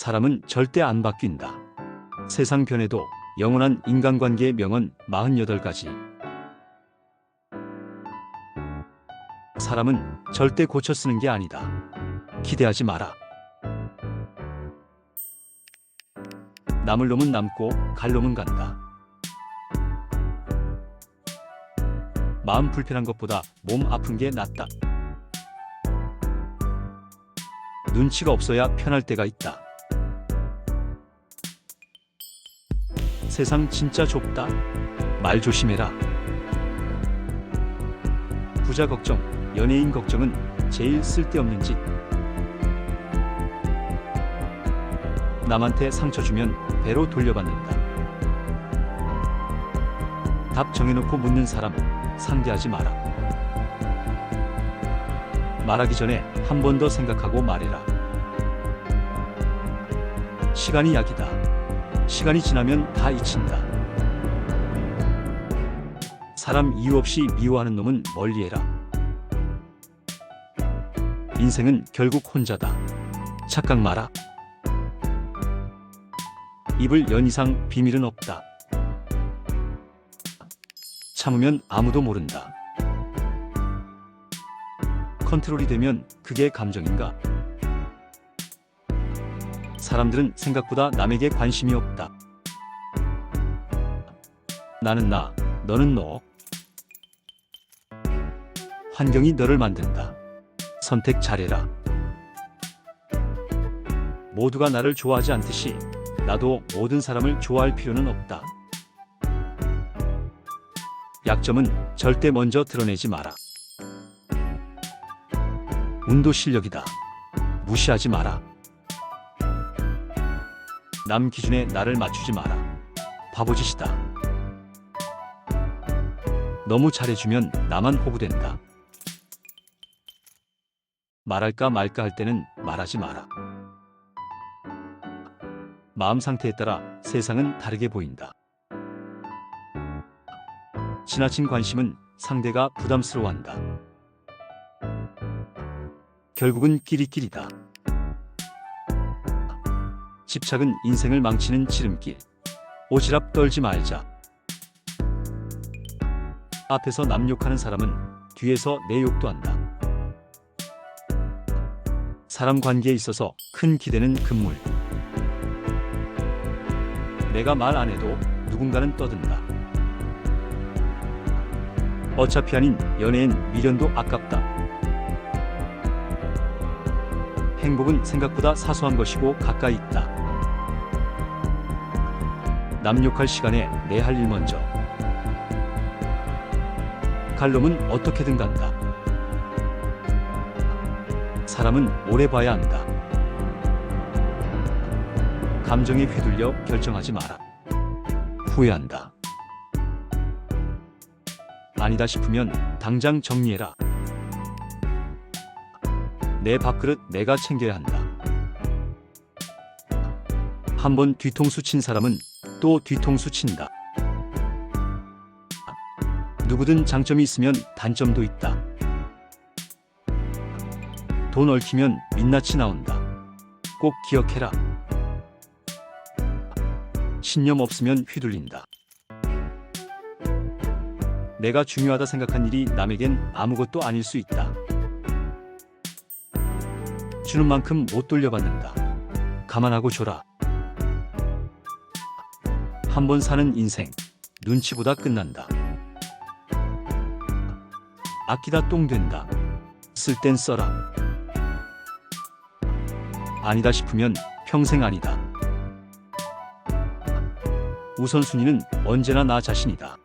사람은 절대 안 바뀐다. 세상 변해도 영원한 인간관계의 명언 48가지. 사람은 절대 고쳐 쓰는 게 아니다. 기대하지 마라. 남을 놈은 남고 갈 놈은 간다. 마음 불편한 것보다 몸 아픈 게 낫다. 눈치가 없어야 편할 때가 있다. 세상 진짜 좁다. 말 조심해라. 부자 걱정, 연예인 걱정은 제일 쓸데없는 짓. 남한테 상처 주면 배로 돌려받는다. 답 정해놓고 묻는 사람 상대하지 마라. 말하기 전에 한 번 더 생각하고 말해라. 시간이 약이다. 시간이 지나면 다 잊힌다. 사람 이유 없이 미워하는 놈은 멀리해라. 인생은 결국 혼자다. 착각 마라. 입을 연 이상 비밀은 없다. 참으면 아무도 모른다. 컨트롤이 되면 그게 감정인가? 사람들은 생각보다 남에게 관심이 없다. 나는 나, 너는 너. 환경이 너를 만든다. 선택 잘해라. 모두가 나를 좋아하지 않듯이 나도 모든 사람을 좋아할 필요는 없다. 약점은 절대 먼저 드러내지 마라. 운도 실력이다. 무시하지 마라. 남 기준에 나를 맞추지 마라. 바보짓이다. 너무 잘해주면 나만 호구된다. 말할까 말까 할 때는 말하지 마라. 마음 상태에 따라 세상은 다르게 보인다. 지나친 관심은 상대가 부담스러워한다. 결국은 끼리끼리다. 집착은 인생을 망치는 지름길. 오지랖 떨지 말자. 앞에서 남 욕하는 사람은 뒤에서 내 욕도 한다. 사람 관계에 있어서 큰 기대는 금물. 내가 말 안 해도 누군가는 떠든다. 어차피 아닌 연예인 미련도 아깝다. 행복은 생각보다 사소한 것이고 가까이 있다. 남 욕할 시간에 내 할 일 먼저. 갈 놈은 어떻게든 간다. 사람은 오래 봐야 한다. 감정에 휘둘려 결정하지 마라. 후회한다. 아니다 싶으면 당장 정리해라. 내 밥그릇 내가 챙겨야 한다. 한번 뒤통수 친 사람은 또 뒤통수 친다. 누구든 장점이 있으면 단점도 있다. 돈 얽히면 민낯이 나온다. 꼭 기억해라. 신념 없으면 휘둘린다. 내가 중요하다 생각한 일이 남에겐 아무것도 아닐 수 있다. 주는 만큼 못 돌려받는다. 감안하고 줘라. 한 번 사는 인생, 눈치보다 끝난다. 아끼다 똥 된다. 쓸 땐 써라. 아니다 싶으면 평생 아니다. 우선순위는 언제나 나 자신이다.